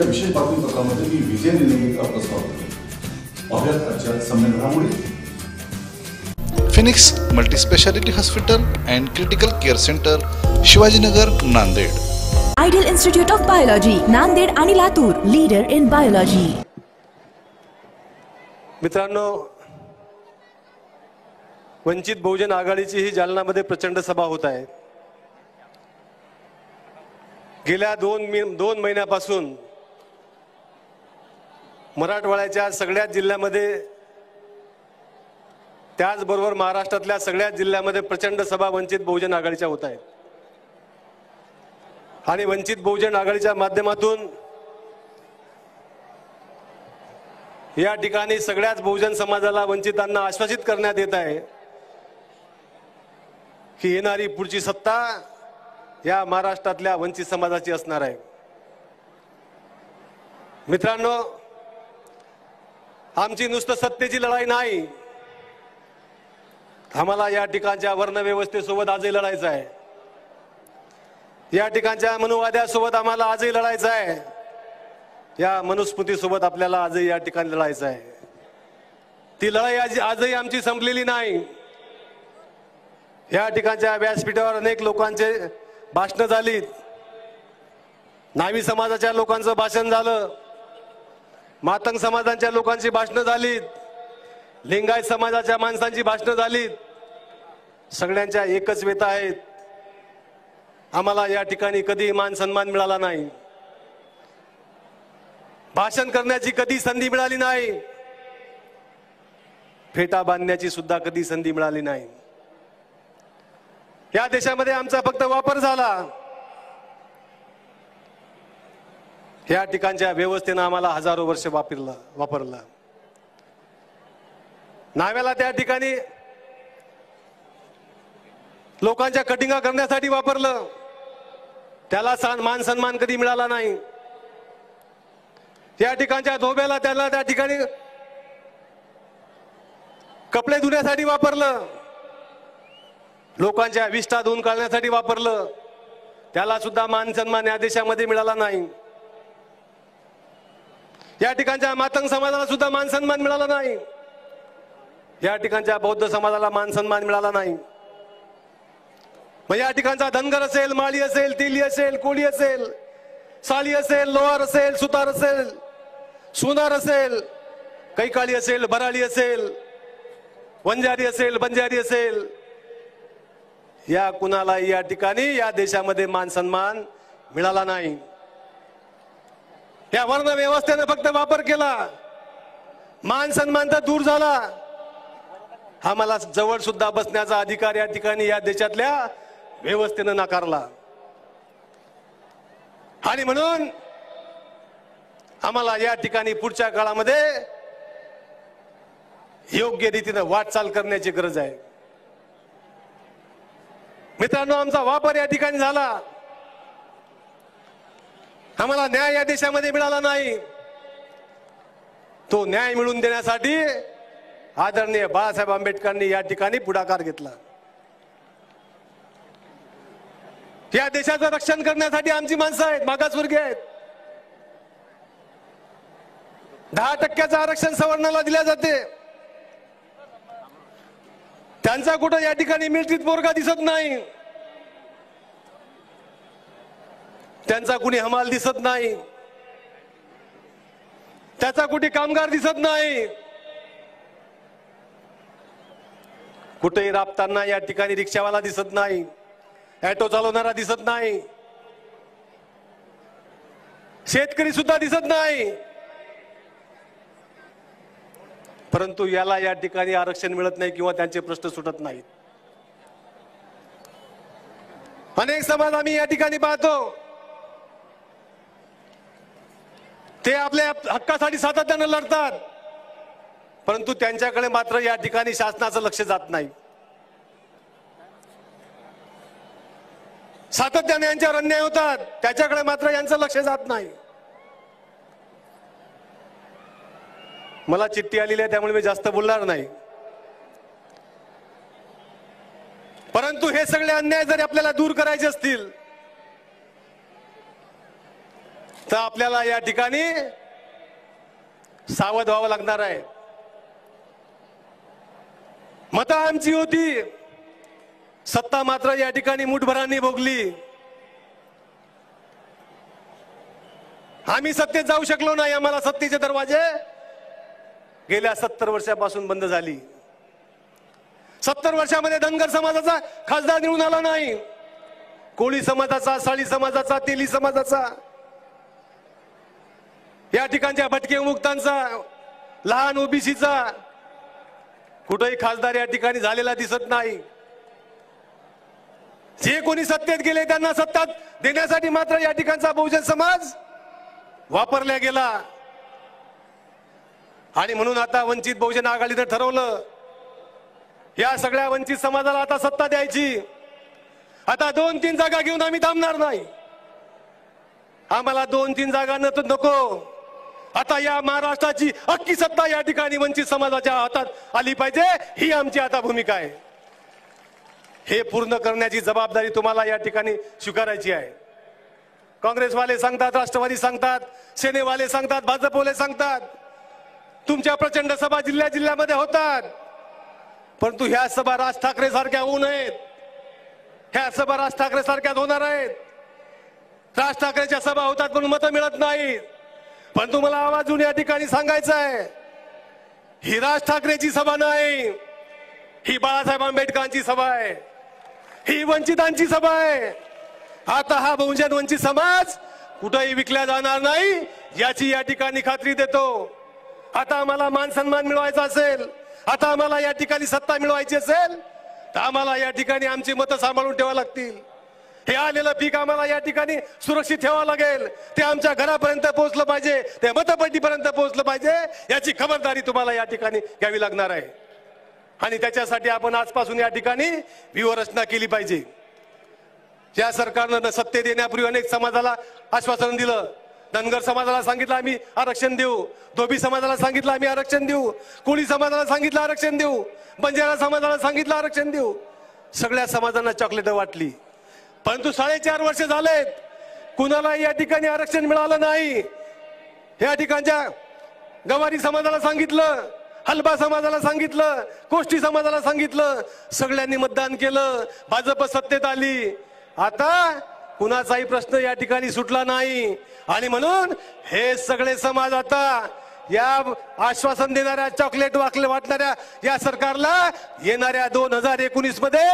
या विशेष बातमीपत्रामध्ये मी विजय निलंगेकर आपलं स्वागत करतो पाहुयात आजच्या संमेलनामुळे. Phoenix multispeciality hospital and critical care centre Shivajinagar Nanded. Ideal institute of biology Nanded आणि लातूर लीडर इन बायोलॉजी मित्रांनो वंचित बहुजन आघाडीची ही जालन्यामध्ये प्रचंड सभा होत आहे. गेल्या दोन मी दोन महिन्यापासून मराठवाड्याच्या सगळ्याच जिल्ह्यामध्ये त्याचबरोबर महाराष्ट्रातल्या सगळ्याच जिल्ह्यामध्ये प्रचंड सभा वंचित बहुजन आघाडीच्या होत आहेत. आणि वंचित बहुजन आघाडीच्या माध्यमातून या ठिकाणी सगळ्याच बहुजन समाजाला वंचितांना आश्वासित करण्यात येत आहे की येणारी पुढची सत्ता या महाराष्ट्रातल्या वंचित समाजाची असणार आहे. मित्रांनो आमची नुसतं सत्तेची लढाई नाही. आम्हाला या ठिकाणच्या वर्णव्यवस्थेसोबत आजही लढायचं आहे. या ठिकाणच्या मनुवाद्यासोबत आम्हाला आजही लढायचं आहे. या मनुस्मृतीसोबत आपल्याला आजही या ठिकाणी लढायचं आहे. ती लढाई आज आजही आमची संपलेली नाही. या ठिकाणच्या व्यासपीठावर अनेक लोकांचे भाषणं झालीत. नावी समाजाच्या लोकांचं भाषण झालं. मातंग समाजाच्या लोकांची भाषणं झालीत. लिंगायत समाजाच्या माणसांची भाषणं झालीत. सगळ्यांच्या एकच व्यथा आहेत. आम्हाला या ठिकाणी कधी मान सन्मान मिळाला नाही. भाषण करण्याची कधी संधी मिळाली नाही. फेटा बांधण्याची सुद्धा कधी संधी मिळाली नाही. या देशामध्ये आमचा फक्त वापर झाला. या ठिकाणच्या व्यवस्थेनं आम्हाला हजारो वर्ष वापरलं वापरलं. नाव्याला त्या ठिकाणी लोकांच्या कटिंगा करण्यासाठी वापरलं. त्याला सान मान सन्मान कधी मिळाला नाही. त्या ठिकाणच्या धोब्याला त्याला त्या ठिकाणी कपडे धुण्यासाठी वापरलं. लोकांच्या विष्ठा धुवून काढण्यासाठी वापरलं. त्याला सुद्धा मान सन्मान या देशामध्ये मिळाला नाही. या ठिकाणच्या मातंग समाजाला सुद्धा मान सन्मान मिळाला नाही. या ठिकाणच्या बौद्ध समाजाला मान सन्मान मिळाला नाही. मग या ठिकाणचा धनगर असेल माळी असेल तिली असेल कोळी असेल साळी असेल लोहार असेल सुतार असेल सुनार असेल कैकाळी असेल बराळी असेल वंजारी असेल बंजारी असेल या कुणाला या ठिकाणी या देशामध्ये मान सन्मान मिळाला नाही. या वर्ण व्यवस्थेनं फक्त वापर केला. मान सन्मान तर दूर झाला. आम्हाला जवळ सुद्धा बसण्याचा अधिकार या ठिकाणी या देशातल्या व्यवस्थेनं नाकारला. आणि म्हणून आम्हाला या ठिकाणी पुढच्या काळामध्ये योग्य रीतीनं वाटचाल करण्याची गरज आहे. मित्रांनो आमचा वापर या ठिकाणी झाला. आम्हाला न्याय या देशामध्ये मिळाला नाही. तो न्याय मिळवून देण्यासाठी आदरणीय बाळासाहेब आंबेडकरांनी या ठिकाणी पुढाकार घेतला. या देशाचं रक्षण करण्यासाठी आमची माणसं आहेत मागासवर्गीय आहेत. दहा टक्क्याचं आरक्षण सवर्णाला दिल्या जाते. त्यांचा कुठं या ठिकाणी मिळतीत पोरगा दिसत नाही. त्यांचा कुणी हमाल दिसत नाही. त्याचा कुठे कामगार दिसत नाही. कुठेही राबताना या ठिकाणी रिक्षावाला दिसत नाही. ऍटो चालवणारा दिसत नाही. शेतकरी सुद्धा दिसत नाही. परंतु याला या ठिकाणी आरक्षण मिळत नाही किंवा त्यांचे प्रश्न सुटत नाहीत. अनेक समाज आम्ही या ठिकाणी पाहतो. ते आपल्या हक्कासाठी सातत्यानं लढतात. परंतु त्यांच्याकडे मात्र या ठिकाणी शासनाचं लक्ष जात नाही. सातत्याने यांच्यावर अन्याय होतात. त्याच्याकडे मात्र यांचं लक्ष जात नाही. मला चिठ्ठी आलेली आहे त्यामुळे मी जास्त बोलणार नाही. परंतु हे सगळे अन्याय जर आपल्याला दूर करायचे असतील तर आपल्याला या ठिकाणी सावध व्हावं लागणार आहे. मतं आमची होती सत्ता मात्र या ठिकाणी मुठभरांनी भोगली. आम्ही सत्तेत जाऊ शकलो नाही आम्हाला सत्तेचे दरवाजे गेल्या सत्तर वर्षापासून बंद झाली. सत्तर वर्षामध्ये धनगर समाजाचा खासदार निवडून आला नाही. कोळी समाजाचा साळी समाजाचा तेली समाजाचा. या ठिकाणच्या भटके मुक्तांचा लहान ओबीसीचा कुठंही खासदार या ठिकाणी झालेला दिसत नाही. जे कोणी सत्तेत गेले त्यांना सत्ता देण्यासाठी मात्र या ठिकाणचा बहुजन समाज वापरला गेला. आणि म्हणून आता वंचित बहुजन आघाडीनं ठरवलं या सगळ्या वंचित समाजाला आता सत्ता द्यायची. आता दोन तीन जागा घेऊन आम्ही थांबणार नाही. आम्हाला दोन तीन जागा न तर नको. आता या महाराष्ट्राची अख्खी सत्ता या ठिकाणी वंचित समाजाच्या हातात आली पाहिजे. ही आमची आता भूमिका आहे. हे पूर्ण करण्याची जबाबदारी तुम्हाला या ठिकाणी स्वीकारायची आहे. काँग्रेसवाले सांगतात राष्ट्रवादी सांगतात सेनेवाले सांगतात भाजपवाले सांगतात. तुमच्या प्रचंड सभा जिल्ह्या जिल्ह्यामध्ये होतात. परंतु ह्या सभा राज ठाकरे सारख्या होऊ नयेत. ह्या सभा राज ठाकरे सारख्याच होणार आहेत. राज ठाकरेच्या सभा होतात पण मतं मिळत नाहीत. पण तुम्हाला आवाजून या ठिकाणी सांगायचं आहे. ही राज ठाकरेची सभा नाही. ही बाळासाहेब आंबेडकरांची सभा आहे. ही वंचितांची सभा आहे. आता हा बहुजन वंचित समाज कुठेही विकल्या जाणार नाही याची या ठिकाणी खात्री देतो. आता आम्हाला मान सन्मान मिळवायचा असेल आता आम्हाला या ठिकाणी सत्ता मिळवायची असेल तर आम्हाला या ठिकाणी आमची मतं सांभाळून ठेवावं लागतील. हे आलेलं पीक आम्हाला या ठिकाणी सुरक्षित ठेवावं लागेल. ते आमच्या घरापर्यंत पोहोचलं पाहिजे. ते मतपट्टीपर्यंत पोहोचलं पाहिजे. याची खबरदारी तुम्हाला या ठिकाणी घ्यावी लागणार आहे. आणि त्याच्यासाठी आपण आजपासून या ठिकाणी व्यूहरचना केली पाहिजे. या सरकारनं सत्तेत येण्यापूर्वी अनेक समाजाला आश्वासन दिलं. धनगर समाजाला सांगितलं आम्ही आरक्षण देऊ. धोबी समाजाला सांगितलं आम्ही आरक्षण देऊ. कोळी समाजाला सांगितलं आरक्षण देऊ. बंजारा समाजाला सांगितलं आरक्षण देऊ. सगळ्या समाजांना चॉकलेट वाटली. परंतु साडेचार वर्ष झालेत. कुणाला या ठिकाणी आरक्षण मिळालं नाही. या ठिकाणच्या गवारी समाजाला सांगितलं हलबा समाजाला सांगितलं कोष्टी समाजाला सांगितलं. सगळ्यांनी मतदान केलं भाजप सत्तेत आली. आता कुणाचाही प्रश्न या ठिकाणी सुटला नाही. आणि म्हणून हे सगळे समाज आता या आश्वासन देणाऱ्या चॉकलेट वाकले वाटणाऱ्या या सरकारला येणाऱ्या दोन हजार एकोणीसमध्ये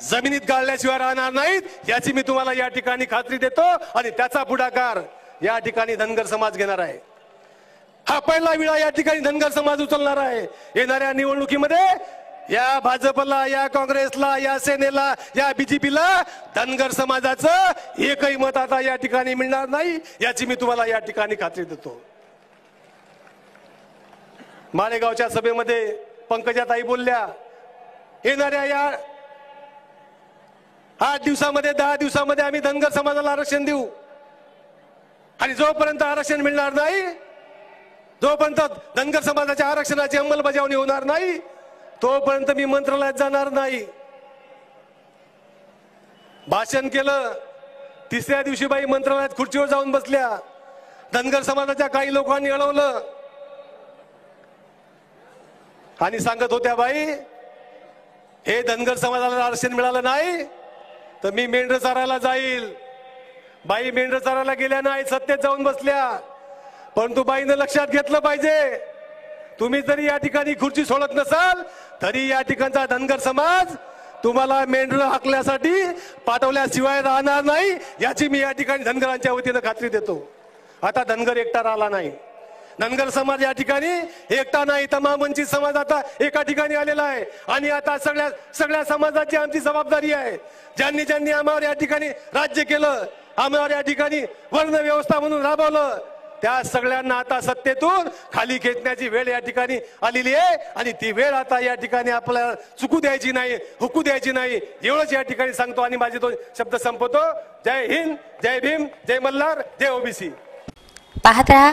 जमिनीत गाळल्याशिवाय राहणार नाहीत याची मी तुम्हाला या ठिकाणी खात्री देतो आणि त्याचा पुढाकार या ठिकाणी धनगर समाज घेणार आहे. हा पहिला विळा या ठिकाणी धनगर समाज उचलणार आहे. येणाऱ्या निवडणुकीमध्ये या भाजपला या काँग्रेसला या सेनेला या बीजेपीला धनगर समाजाचं एकही मत आता या ठिकाणी मिळणार नाही याची मी तुम्हाला या ठिकाणी खात्री देतो. मालेगावच्या सभेमध्ये पंकजाताई बोलल्या येणाऱ्या या आठ दिवसामध्ये दहा दिवसामध्ये आम्ही धनगर समाजाला आरक्षण देऊ. आणि जोपर्यंत आरक्षण मिळणार नाही जोपर्यंत धनगर समाजाच्या आरक्षणाची अंमलबजावणी होणार नाही तोपर्यंत मी मंत्रालयात जाणार नाही. भाषण केलं तिसऱ्या दिवशी बाई मंत्रालयात खुर्चीवर जाऊन बसल्या. धनगर समाजाच्या काही लोकांनी अडवलं. आणि सांगत होत्या बाई हे धनगर समाजाला आरक्षण मिळालं नाही. तर मी मेंढर चारायला जाईल. बाई मेंढर चारायला गेल्या नाही सत्तेत जाऊन बसल्या. परंतु बाईनं लक्षात घेतलं पाहिजे तुम्ही जरी या ठिकाणी खुर्ची सोडत नसाल तरी या ठिकाणचा धनगर समाज तुम्हाला मेंढर हाकल्यासाठी पाठवल्याशिवाय राहणार नाही याची मी या ठिकाणी धनगरांच्या वतीनं खात्री देतो. आता धनगर एकटा राहिला नाही. धनगर समाज या ठिकाणी एकटा नाही तमाम वंचित समाज आता एका ठिकाणी आलेला आहे. आणि आता सगळ्या सगळ्या समाजाची आमची जबाबदारी आहे. ज्यांनी ज्यांनी आम्हावर या ठिकाणी राज्य केलं आम्हावर या ठिकाणी वर्ण व्यवस्था म्हणून राबवलं त्या सगळ्यांना आता सत्तेतून खाली खेचण्याची वेळ या ठिकाणी आलेली आहे. आणि ती वेळ आता या ठिकाणी आपल्याला चुकू द्यायची नाही हुकू द्यायची नाही एवढंच या ठिकाणी सांगतो आणि माझे तो शब्द संपवतो. जय हिंद जय भीम जय मल्हार जय ओबीसी. पाहत राहा.